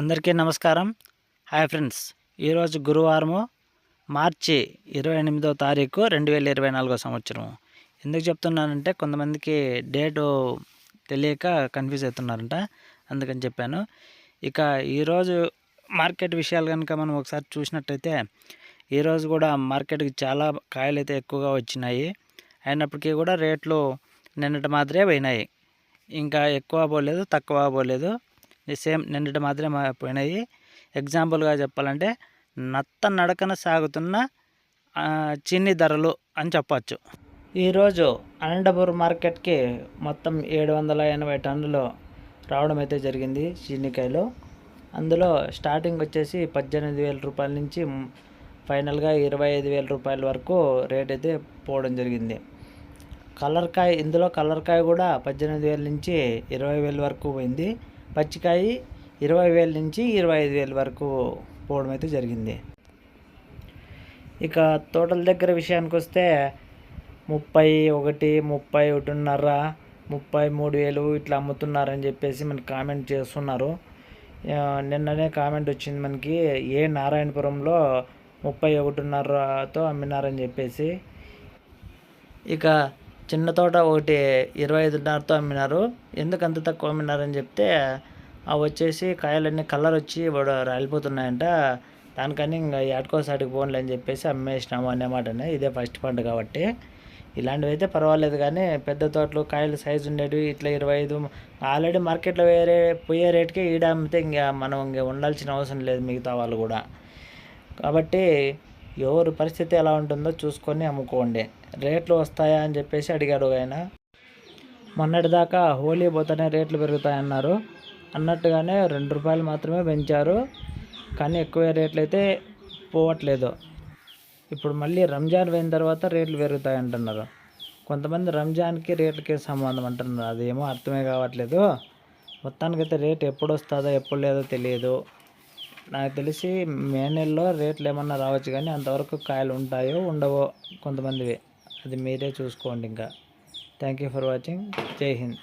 అందరికీ నమస్కారం. Hi friends. ఈరోజు గురువారము మార్చి ఇరవై ఎనిమిదో తారీఖు రెండు వేల ఇరవై నాలుగో సంవత్సరము. ఎందుకు చెప్తున్నానంటే కొంతమందికి డేటు తెలియక కన్ఫ్యూజ్ అవుతున్నారంట. అందుకని చెప్పాను. ఇక ఈరోజు మార్కెట్ విషయాలు కనుక మనం ఒకసారి చూసినట్టయితే ఈరోజు కూడా మార్కెట్కి చాలా కాయలు అయితే ఎక్కువగా వచ్చినాయి. అయినప్పటికీ కూడా రేట్లు నిన్నటి మాదిరే పోయినాయి. ఇంకా ఎక్కువ పోలేదు తక్కువ పోలేదు. సేమ్ నిన్నటి మాత్రమే పోయినాయి. ఎగ్జాంపుల్గా చెప్పాలంటే నత్త నడకన సాగుతున్న చిన్ని ధరలు అని చెప్పచ్చు. ఈరోజు అనంతపురం మార్కెట్కి మొత్తం ఏడు వందల ఎనభై టన్నులు రావడం అయితే జరిగింది చీనికాయలు అందులో స్టార్టింగ్ వచ్చేసి పద్దెనిమిది వేల రూపాయల నుంచి ఫైనల్గా ఇరవై ఐదు వేల రూపాయల వరకు రేట్ అయితే పోవడం జరిగింది. కలర్ కాయ ఇందులో కలర్ కాయ కూడా పద్దెనిమిది వేల నుంచి ఇరవై వేల వరకు పోయింది. పచ్చికాయ ఇరవై వేల నుంచి ఇరవై ఐదు వేల వరకు పోవడం అయితే జరిగింది. ఇక తోటల దగ్గర విషయానికి వస్తే ముప్పై ఒకటి ముప్పై ఒకటిన్నర ముప్పై మూడు వేలు ఇట్లా అమ్ముతున్నారని చెప్పేసి మనకి కామెంట్ చేస్తున్నారు. నిన్ననే కామెంట్ వచ్చింది మనకి ఏ నారాయణపురంలో ముప్పై ఒకటిన్నరతో అమ్మినారని చెప్పేసి. ఇక చిన్న తోట ఒకటి ఇరవై ఐదున్నరతో అమ్మినారు ఎందుకు అంత తక్కువ అమ్మినారని చెప్తే అవి వచ్చేసి కాయలన్నీ కలర్ వచ్చి వాడు రాలిపోతున్నాయంట. దానికని ఇంకా ఏడుకోసాటికి పోన్లే అని చెప్పేసి అమ్మేసినాము అన్నమాటనే ఇదే ఫస్ట్ పండు కాబట్టి. ఇలాంటివి అయితే పర్వాలేదు కానీ పెద్ద తోటలు కాయలు సైజు ఉండేవి ఇట్లా ఇరవై ఐదు ఆల్రెడీ మార్కెట్లో వేరే పోయే రేట్కే ఈడ అమ్మితే ఇంకా మనం ఇంకా ఉండాల్సిన అవసరం లేదు మిగతా వాళ్ళు కూడా. కాబట్టి ఎవరి పరిస్థితి ఎలా ఉంటుందో చూసుకొని అమ్ముకోండి. రేట్లు వస్తాయా అని చెప్పేసి అడిగాడు ఆయన. మొన్నటిదాకా హోలీ పోతేనే రేట్లు పెరుగుతాయన్నారు. అన్నట్టుగానే రెండు రూపాయలు మాత్రమే పెంచారు. కానీ ఎక్కువ రేట్లు అయితే పోవట్లేదు. ఇప్పుడు మళ్ళీ రంజాన్ పోయిన తర్వాత రేట్లు పెరుగుతాయి అంటున్నారు కొంతమంది రంజాన్కి రేట్లకి సంబంధం అంటున్నారు. అదేమో అర్థమే కావట్లేదు. మొత్తానికైతే రేట్ ఎప్పుడు వస్తుందో ఎప్పుడు లేదో తెలియదు. నాకు తెలిసి మే నెలలో రేట్లు ఏమన్నా రావచ్చు కానీ అంతవరకు కాయలు ఉంటాయో ఉండవో కొంతమందివి. అది మీరే చూసుకోండి ఇంకా. Thank you for watching. జై హింద్.